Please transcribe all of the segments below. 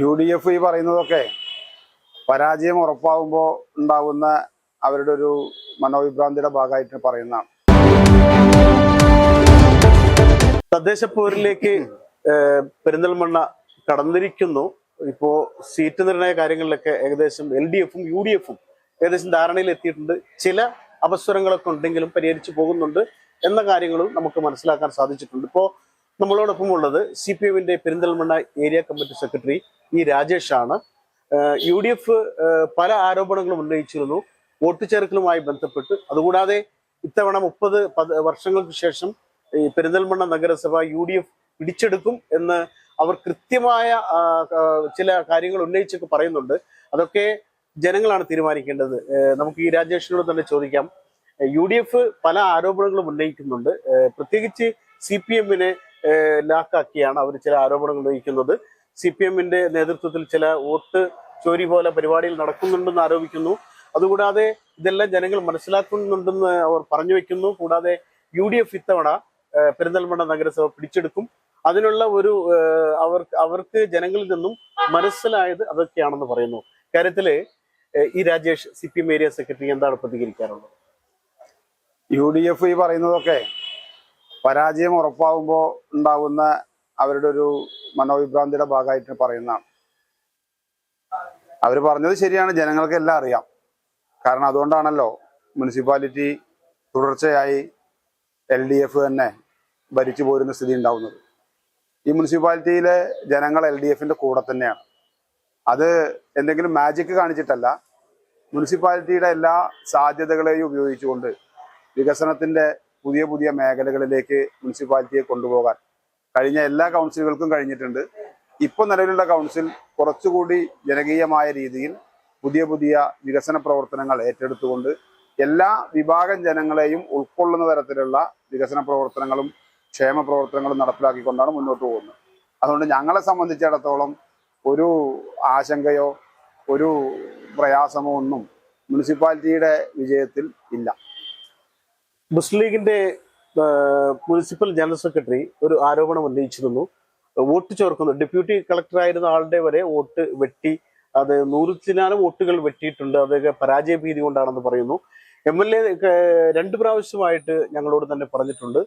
U D F ഈ പറയുന്നതൊക്കെ പരാജയം ഉറപ്പാകുമ്പോൾ ഉണ്ടാകുന്ന അവരുടെ ഒരു മനോവിഭ്രാന്തിയുടെ ഭാഗമായിട്ട് പറയുന്നതാണ്. തദ്ദേശ പോരിലേക്ക് പെരിന്തൽമണ്ണ കടന്നിരിക്കുന്നു. ഇപ്പോ സീറ്റ് നിർണയ കാര്യങ്ങളിലൊക്കെ ഏകദേശം എൽ ഡി എഫും യു ഡി എഫും ഏകദേശം ധാരണയിൽ എത്തിയിട്ടുണ്ട്. ചില അപസ്വരങ്ങളൊക്കെ ഉണ്ടെങ്കിലും പരിഹരിച്ചു പോകുന്നുണ്ട് എന്ന കാര്യങ്ങളും നമുക്ക് മനസ്സിലാക്കാൻ സാധിച്ചിട്ടുണ്ട്. ഇപ്പോ നമ്മളോടൊപ്പം ഉള്ളത് സി പി എമ്മിന്റെ Perinthalmanna area committee secretary E Rajesh ആണ്. യു ഡി എഫ് പല ആരോപണങ്ങളും ഉന്നയിച്ചിരുന്നു. വോട്ട് ചേർക്കലുമായി ബന്ധപ്പെട്ട്. അതുകൂടാതെ ഇത്തവണ മുപ്പത് വർഷങ്ങൾക്ക് ശേഷം ഈ പെരിന്തൽമണ്ണ നഗരസഭ യു ഡി എഫ് പിടിച്ചെടുക്കും എന്ന് അവർ കൃത്യമായ ചില കാര്യങ്ങൾ ഉന്നയിച്ചൊക്കെ പറയുന്നുണ്ട്. അതൊക്കെ ജനങ്ങളാണ് തീരുമാനിക്കേണ്ടത്. നമുക്ക് ഈ രാജേഷിനോട് തന്നെ ചോദിക്കാം. യു ഡി എഫ് പല ആരോപണങ്ങളും ഉന്നയിക്കുന്നുണ്ട്. പ്രത്യേകിച്ച് സി പി എമ്മിനെ ലാക്കാക്കിയാണ് അവർ ചില ആരോപണങ്ങൾ ഉന്നയിക്കുന്നത്. സി പി എമ്മിന്റെ നേതൃത്വത്തിൽ ചില വോട്ട് ചോരി പോലെ പരിപാടികൾ നടക്കുന്നുണ്ടെന്ന് ആരോപിക്കുന്നു. അതുകൂടാതെ ഇതെല്ലാം ജനങ്ങൾ മനസ്സിലാക്കുന്നുണ്ടെന്ന് അവർ പറഞ്ഞു വെക്കുന്നു. കൂടാതെ യു ഡി എഫ് ഇത്തവണ പെരിന്തൽമണ്ണ നഗരസഭ പിടിച്ചെടുക്കും. അതിനുള്ള ഒരു അവർ അവർക്ക് അവർക്ക് ജനങ്ങളിൽ നിന്നും മനസ്സിലായത് അതൊക്കെയാണെന്ന് പറയുന്നു. കാര്യത്തിൽ ഈ Rajesh C P M area secretary എന്താണ് പ്രതികരിക്കാറുള്ളത്? യു ഡി എഫ് ഈ പറയുന്നതൊക്കെ പരാജയം ഉറപ്പാകുമ്പോൾ ഉണ്ടാകുന്ന അവരുടെ ഒരു മനോവിഭ്രാന്തിയുടെ ഭാഗമായിട്ട് പറയുന്നതാണ്. അവർ പറഞ്ഞത് ശരിയാണ് ജനങ്ങൾക്ക് എല്ലാം അറിയാം. കാരണം അതുകൊണ്ടാണല്ലോ മുനിസിപ്പാലിറ്റി തുടർച്ചയായി എൽ ഡി എഫ് തന്നെ ഭരിച്ചു പോരുന്ന സ്ഥിതി ഉണ്ടാവുന്നത്. ഈ മുനിസിപ്പാലിറ്റിയിലെ ജനങ്ങൾ എൽ ഡി എഫിന്റെ കൂടെ തന്നെയാണ്. അത് എന്തെങ്കിലും മാജിക്ക് കാണിച്ചിട്ടല്ല മുനിസിപ്പാലിറ്റിയുടെ എല്ലാ സാധ്യതകളെയും ഉപയോഗിച്ചുകൊണ്ട് വികസനത്തിന്റെ പുതിയ പുതിയ മേഖലകളിലേക്ക് മുനിസിപ്പാലിറ്റിയെ കൊണ്ടുപോകാൻ കഴിഞ്ഞ എല്ലാ കൗൺസിലുകൾക്കും കഴിഞ്ഞിട്ടുണ്ട്. ഇപ്പോൾ നിലവിലുള്ള കൗൺസിൽ കുറച്ചുകൂടി ജനകീയമായ രീതിയിൽ പുതിയ പുതിയ വികസന പ്രവർത്തനങ്ങൾ ഏറ്റെടുത്തുകൊണ്ട് എല്ലാ വിഭാഗം ജനങ്ങളെയും ഉൾക്കൊള്ളുന്ന തരത്തിലുള്ള വികസന പ്രവർത്തനങ്ങളും ക്ഷേമ പ്രവർത്തനങ്ങളും നടപ്പിലാക്കിക്കൊണ്ടാണ് മുന്നോട്ട് പോകുന്നത്. അതുകൊണ്ട് ഞങ്ങളെ സംബന്ധിച്ചിടത്തോളം ഒരു ആശങ്കയോ ഒരു പ്രയാസമോ ഒന്നും മുനിസിപ്പാലിറ്റിയുടെ വിജയത്തിൽ ഇല്ല. മുസ്ലിം ലീഗിന്റെ മുനിസിപ്പൽ ജനറൽ സെക്രട്ടറി ഒരു ആരോപണം ഉന്നയിച്ചിരുന്നു. വോട്ട് ചേർക്കുന്നു. ഡെപ്യൂട്ടി കളക്ടർ ആയിരുന്ന ആളുടെ വരെ വോട്ട് വെട്ടി അത് നൂറ് ശതമാനം വോട്ടുകൾ വെട്ടിയിട്ടുണ്ട്. അതൊക്കെ പരാജയ ഭീതി കൊണ്ടാണെന്ന് പറയുന്നു. എം എൽ എ രണ്ട് പ്രാവശ്യമായിട്ട് ഞങ്ങളോട് തന്നെ പറഞ്ഞിട്ടുണ്ട്.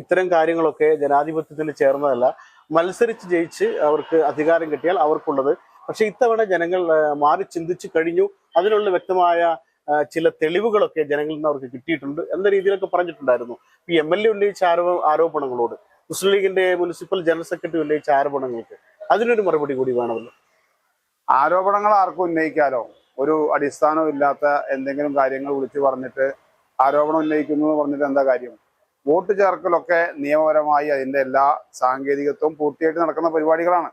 ഇത്തരം കാര്യങ്ങളൊക്കെ ജനാധിപത്യത്തിന് ചേർന്നതല്ല. മത്സരിച്ച് ജയിച്ച് അവർക്ക് അധികാരം കിട്ടിയാൽ അവർക്കുള്ളത്. പക്ഷെ ഇത്തവണ ജനങ്ങൾ മാറി ചിന്തിച്ചു കഴിഞ്ഞു. അതിനുള്ള വ്യക്തമായ ചില തെളിവുകളൊക്കെ ജനങ്ങളിൽ നിന്ന് അവർക്ക് കിട്ടിയിട്ടുണ്ട് എന്ന രീതിയിലൊക്കെ പറഞ്ഞിട്ടുണ്ടായിരുന്നു. ഈ എം എൽ എ ഉന്നയിച്ച ആരോ ആരോപണങ്ങളോട് മുസ്ലിം ലീഗിന്റെ മുനിസിപ്പൽ ജനറൽ സെക്രട്ടറി ഉന്നയിച്ച ആരോപണങ്ങൾക്ക് അതിനൊരു മറുപടി കൂടി വേണമല്ലോ? ആരോപണങ്ങൾ ആർക്കും ഉന്നയിക്കാലോ? ഒരു അടിസ്ഥാനവും ഇല്ലാത്ത എന്തെങ്കിലും കാര്യങ്ങൾ വിളിച്ചു പറഞ്ഞിട്ട് ആരോപണം ഉന്നയിക്കുന്നു എന്ന് പറഞ്ഞിട്ട് എന്താ കാര്യം? വോട്ട് ചേർക്കലൊക്കെ നിയമപരമായി അതിന്റെ എല്ലാ സാങ്കേതികത്വവും പൂർത്തിയായിട്ട് നടക്കുന്ന പരിപാടികളാണ്.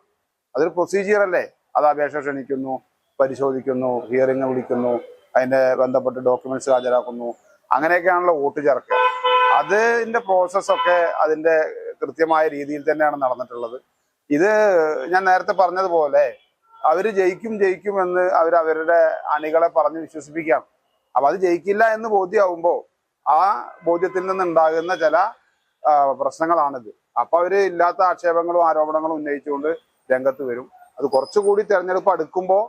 അതൊരു പ്രൊസീജിയർ അല്ലേ? അത് അപേക്ഷ ക്ഷണിക്കുന്നു പരിശോധിക്കുന്നു ഹിയറിംഗ് വിളിക്കുന്നു അതിന്റെ ബന്ധപ്പെട്ട് ഡോക്യുമെന്റ്സ് ഹാജരാക്കുന്നു. അങ്ങനെയൊക്കെയാണല്ലോ വോട്ട് ചേർക്കുക. അതിന്റെ പ്രോസസ്സൊക്കെ അതിന്റെ കൃത്യമായ രീതിയിൽ തന്നെയാണ് നടന്നിട്ടുള്ളത്. ഇത് ഞാൻ നേരത്തെ പറഞ്ഞതുപോലെ അവർ ജയിക്കും ജയിക്കും എന്ന് അവർ അവരുടെ അണികളെ പറഞ്ഞ് വിശ്വസിപ്പിക്കാം അപ്പൊ അത് ജയിക്കില്ല എന്ന് ബോധ്യമാവുമ്പോൾ ആ ബോധ്യത്തിൽ നിന്നുണ്ടാകുന്ന ചില പ്രശ്നങ്ങളാണിത്. അപ്പൊ അവർ ഇല്ലാത്ത ആക്ഷേപങ്ങളും ആരോപണങ്ങളും ഉന്നയിച്ചുകൊണ്ട് രംഗത്ത് വരും. അത് കുറച്ചുകൂടി തെരഞ്ഞെടുപ്പ് അടുക്കുമ്പോൾ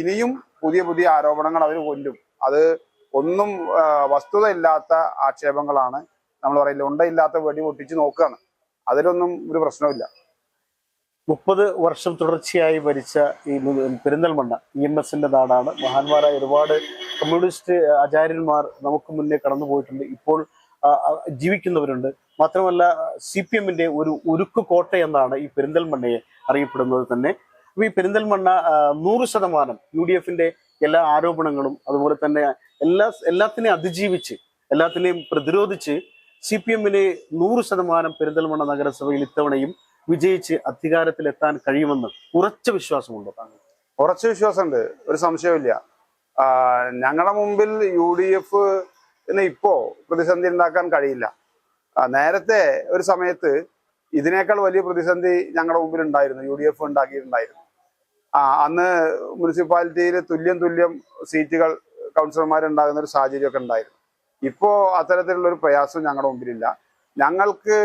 ഇനിയും പുതിയ പുതിയ ആരോപണങ്ങൾ അവർ കൊല്ലും. അത് ഒന്നും വസ്തുതയില്ലാത്ത ആക്ഷേപങ്ങളാണ്. നമ്മൾ പറയില്ല ഉണ്ടയില്ലാത്ത വെടി പൊട്ടിച്ച് നോക്കുകയാണ്. അതിലൊന്നും ഒരു പ്രശ്നമില്ല മുപ്പത് വർഷം തുടർച്ചയായി ഭരിച്ച ഈ പെരിന്തൽമണ്ണ ഇ എം എസിന്റെ നാടാണ്. മഹാന്മാരായ ഒരുപാട് കമ്മ്യൂണിസ്റ്റ് ആചാര്യന്മാർ നമുക്ക് മുന്നേ കടന്നു പോയിട്ടുണ്ട്. ഇപ്പോൾ ജീവിക്കുന്നവരുണ്ട്. മാത്രമല്ല സി പി എമ്മിന്റെ ഒരു ഉരുക്ക് കോട്ട എന്നാണ് ഈ പെരിന്തൽമണ്ണയെ അറിയപ്പെടുന്നത് തന്നെ. അപ്പൊ ഈ പെരിന്തൽമണ്ണ നൂറ് ശതമാനം യു ഡി എഫിന്റെ എല്ലാ ആരോപണങ്ങളും അതുപോലെ തന്നെ എല്ലാ എല്ലാത്തിനെയും അതിജീവിച്ച് എല്ലാത്തിനെയും പ്രതിരോധിച്ച് സി പി എമ്മിന് നൂറ് ശതമാനം പെരിന്തൽമണ്ണ നഗരസഭയിൽ ഇത്തവണയും വിജയിച്ച് അധികാരത്തിലെത്താൻ കഴിയുമെന്ന് ഉറച്ച വിശ്വാസമുണ്ടോ താങ്കൾ. ഉറച്ച വിശ്വാസമുണ്ട്. ഒരു സംശയമില്ല ഞങ്ങളുടെ മുമ്പിൽ യു ഡി എഫ് ഇപ്പോ പ്രതിസന്ധി ഉണ്ടാക്കാൻ കഴിയില്ല. നേരത്തെ ഒരു സമയത്ത് ഇതിനേക്കാൾ വലിയ പ്രതിസന്ധി ഞങ്ങളുടെ മുമ്പിൽ ഉണ്ടായിരുന്നു യു ഡി എഫ് ഉണ്ടാക്കിയിട്ടുണ്ടായിരുന്നു. ആ അന്ന് മുനിസിപ്പാലിറ്റിയിൽ തുല്യം തുല്യം സീറ്റുകൾ കൗൺസിലർമാരുണ്ടാകുന്ന ഒരു സാഹചര്യമൊക്കെ ഉണ്ടായിരുന്നു. ഇപ്പോൾ അത്തരത്തിലുള്ള ഒരു പ്രയാസം ഞങ്ങളുടെ മുമ്പിലില്ല. ഞങ്ങൾക്ക്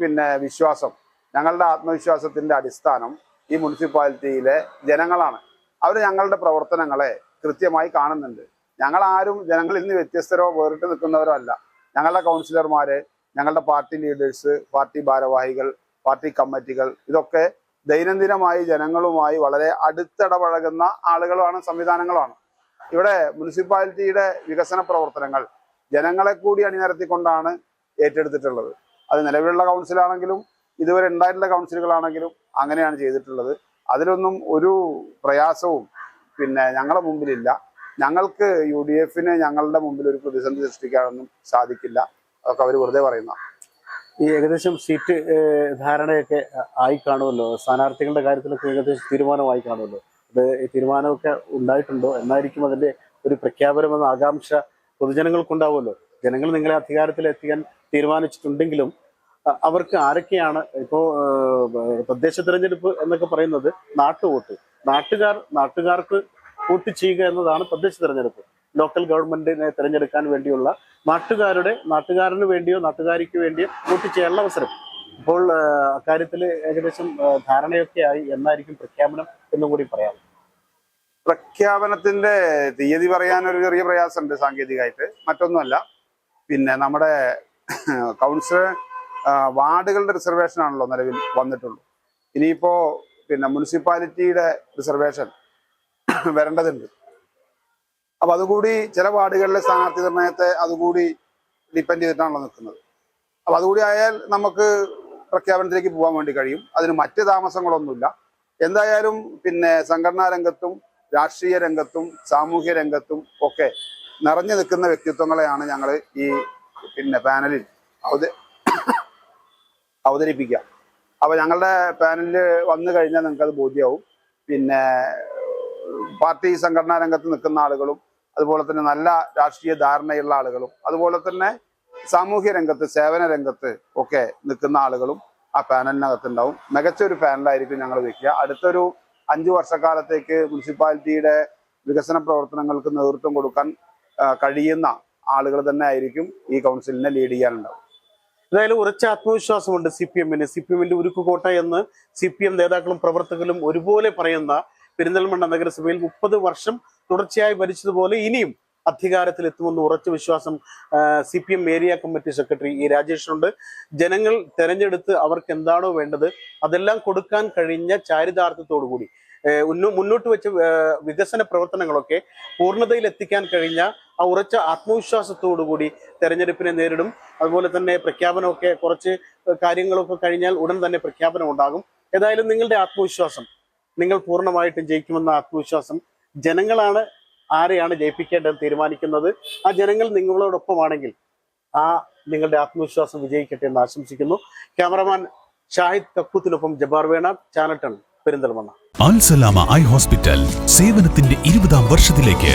പിന്നെ വിശ്വാസം ഞങ്ങളുടെ ആത്മവിശ്വാസത്തിന്റെ അടിസ്ഥാനം ഈ മുനിസിപ്പാലിറ്റിയിലെ ജനങ്ങളാണ്. അവർ ഞങ്ങളുടെ പ്രവർത്തനങ്ങളെ കൃത്യമായി കാണുന്നുണ്ട്. ഞങ്ങൾ ആരും ജനങ്ങളിൽ നിന്ന് വ്യത്യസ്തരോ വേറിട്ട് നിൽക്കുന്നവരോ അല്ല ഞങ്ങളുടെ കൗൺസിലർമാര് ഞങ്ങളുടെ പാർട്ടി ലീഡേഴ്സ് പാർട്ടി ഭാരവാഹികൾ പാർട്ടി കമ്മിറ്റികൾ ഇതൊക്കെ ദൈനംദിനമായി ജനങ്ങളുമായി വളരെ അടുത്തിടപഴകുന്ന ആളുകളുമാണ് സംവിധാനങ്ങളാണ് ഇവിടെ മുനിസിപ്പാലിറ്റിയുടെ വികസന പ്രവർത്തനങ്ങൾ ജനങ്ങളെ കൂടി അണിനിരത്തിക്കൊണ്ടാണ് ഏറ്റെടുത്തിട്ടുള്ളത്. അത് നിലവിലുള്ള കൗൺസിലാണെങ്കിലും ഇതുവരെ ഉണ്ടായിട്ടുള്ള കൗൺസിലുകളാണെങ്കിലും അങ്ങനെയാണ് ചെയ്തിട്ടുള്ളത്. അതിലൊന്നും ഒരു പ്രയാസവും പിന്നെ ഞങ്ങളുടെ മുമ്പിലില്ല. ഞങ്ങൾക്ക് യു ഡി എഫിന് ഞങ്ങളുടെ മുമ്പിൽ ഒരു പ്രതിസന്ധി സൃഷ്ടിക്കാനൊന്നും സാധിക്കില്ല. അതൊക്കെ അവർ വെറുതെ പറയുന്ന. ഈ ഏകദേശം സീറ്റ് ധാരണയൊക്കെ ആയി കാണുമല്ലോ? സ്ഥാനാർത്ഥികളുടെ കാര്യത്തിലൊക്കെ ഏകദേശം തീരുമാനമായി കാണുമല്ലോ? അത് തീരുമാനമൊക്കെ ഉണ്ടായിട്ടുണ്ടോ? എന്നായിരിക്കും അതിന്റെ ഒരു പ്രഖ്യാപനമെന്ന ആകാംക്ഷ പൊതുജനങ്ങൾക്കുണ്ടാവുമല്ലോ? ജനങ്ങൾ നിങ്ങളെ അധികാരത്തിലെത്തിക്കാൻ തീരുമാനിച്ചിട്ടുണ്ടെങ്കിലും അവർക്ക് ആരൊക്കെയാണ് ഇപ്പോ തദ്ദേശ തെരഞ്ഞെടുപ്പ് എന്നൊക്കെ പറയുന്നത് നാട്ടുവോട്ട്. നാട്ടുകാർ നാട്ടുകാർക്ക് വോട്ട് ചെയ്യുക എന്നതാണ് തദ്ദേശ തെരഞ്ഞെടുപ്പ്. ലോക്കൽ ഗവൺമെന്റിനെ തിരഞ്ഞെടുക്കാൻ വേണ്ടിയുള്ള നാട്ടുകാരുടെ നാട്ടുകാരന് വേണ്ടിയോ നാട്ടുകാരിക്ക് വേണ്ടിയോ വോട്ട് ചെയ്യാനുള്ള അവസരം ഇപ്പോൾ അക്കാര്യത്തിൽ ഏകദേശം ധാരണയൊക്കെ ആയി എന്നായിരിക്കും പ്രഖ്യാപനം എന്നും കൂടി പറയാം. പ്രഖ്യാപനത്തിന്റെ തീയതി പറയാൻ ഒരു ചെറിയ പ്രയാസമുണ്ട് സാങ്കേതികമായിട്ട്. മറ്റൊന്നുമല്ല പിന്നെ നമ്മുടെ കൗൺസിലർ വാർഡുകളുടെ റിസർവേഷൻ ആണല്ലോ നിലവിൽ വന്നിട്ടുള്ളൂ. ഇനിയിപ്പോ പിന്നെ മുനിസിപ്പാലിറ്റിയുടെ റിസർവേഷൻ വരേണ്ടതുണ്ട്. അപ്പൊ അതുകൂടി ചില വാർഡുകളിലെ സ്ഥാനാർത്ഥി നിർണയത്തെ അതുകൂടി ഡിപ്പെൻഡ് ചെയ്തിട്ടാണല്ലോ നിൽക്കുന്നത്. അപ്പൊ അതുകൂടി ആയാൽ നമുക്ക് പ്രഖ്യാപനത്തിലേക്ക് പോകാൻ വേണ്ടി കഴിയും. അതിന് മറ്റ് താമസങ്ങളൊന്നുമില്ല. എന്തായാലും പിന്നെ സംഘടനാ രംഗത്തും രാഷ്ട്രീയ രംഗത്തും സാമൂഹ്യ രംഗത്തും ഒക്കെ നിറഞ്ഞു നിൽക്കുന്ന വ്യക്തിത്വങ്ങളെയാണ് ഞങ്ങൾ ഈ പിന്നെ പാനലിൽ അവത അവതരിപ്പിക്കുക. അപ്പൊ ഞങ്ങളുടെ പാനലിൽ വന്നു കഴിഞ്ഞാൽ നിങ്ങൾക്ക് അത് ബോധ്യമാവും പിന്നെ പാർട്ടി സംഘടനാ രംഗത്ത് നിൽക്കുന്ന ആളുകളും അതുപോലെ തന്നെ നല്ല രാഷ്ട്രീയ ധാരണയുള്ള ആളുകളും അതുപോലെ തന്നെ സാമൂഹ്യ രംഗത്ത് സേവന രംഗത്ത് ഒക്കെ നിൽക്കുന്ന ആളുകളും ആ പാനലിനകത്ത് ഉണ്ടാവും മികച്ച ഒരു പാനലായിരിക്കും ഞങ്ങൾ വെക്കുക അടുത്തൊരു അഞ്ചു വർഷക്കാലത്തേക്ക് മുനിസിപ്പാലിറ്റിയുടെ വികസന പ്രവർത്തനങ്ങൾക്ക് നേതൃത്വം കൊടുക്കാൻ കഴിയുന്ന ആളുകൾ തന്നെ ആയിരിക്കും ഈ കൗൺസിലിനെ ലീഡ് ചെയ്യാനുണ്ടാവും എന്തായാലും ഉറച്ച ആത്മവിശ്വാസമുണ്ട് സി പി എമ്മിന്. സി പി എമ്മിന്റെ ഉരുക്കുകോട്ട എന്ന് സി പി എം നേതാക്കളും പ്രവർത്തകരും ഒരുപോലെ പറയുന്ന പെരിന്തൽമണ്ണ നഗരസഭയിൽ മുപ്പത് വർഷം തുടർച്ചയായി ഭരിച്ചതുപോലെ ഇനിയും അധികാരത്തിൽ എത്തുമെന്ന് ഉറച്ച വിശ്വാസം C P M area committee secretary E രാജേഷിനുണ്ട്. ജനങ്ങൾ തെരഞ്ഞെടുത്ത് അവർക്ക് എന്താണോ വേണ്ടത് അതെല്ലാം കൊടുക്കാൻ കഴിഞ്ഞ ചാരിതാർത്ഥ്യത്തോടു കൂടി മുന്നോട്ട് വെച്ച വികസന പ്രവർത്തനങ്ങളൊക്കെ പൂർണതയിൽ എത്തിക്കാൻ കഴിഞ്ഞ ആ ഉറച്ച ആത്മവിശ്വാസത്തോടു കൂടി തെരഞ്ഞെടുപ്പിനെ നേരിടും. അതുപോലെ തന്നെ പ്രഖ്യാപനമൊക്കെ കുറച്ച് കാര്യങ്ങളൊക്കെ കഴിഞ്ഞാൽ ഉടൻ തന്നെ പ്രഖ്യാപനം ഉണ്ടാകും. ഏതായാലും നിങ്ങളുടെ ആത്മവിശ്വാസം നിങ്ങൾ പൂർണമായിട്ടും ജയിക്കുമെന്ന ആത്മവിശ്വാസം ജനങ്ങളാണ് ആരെയാണ് ജയിപ്പിക്കേണ്ടത് തീരുമാനിക്കുന്നത്. ആ ജനങ്ങൾ നിങ്ങളോടൊപ്പമാണെങ്കിൽ ആ നിങ്ങളുടെ ആത്മവിശ്വാസം വിജയിക്കട്ടെ എന്ന് ആശംസിക്കുന്നു. ക്യാമറമാൻ ഷാഹിദ് കക്കൂത്തിനൊപ്പം ജബാർ വേണ ചാനട്ടൺ ടൺ പെരിന്തൽമണ്ണ. അൽസലാമ ഐ ഹോസ്പിറ്റൽ സേവനത്തിന്റെ ഇരുപതാം വർഷത്തിലേക്ക്.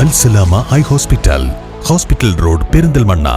Al Salama eye hospital hospital road Perinthalmanna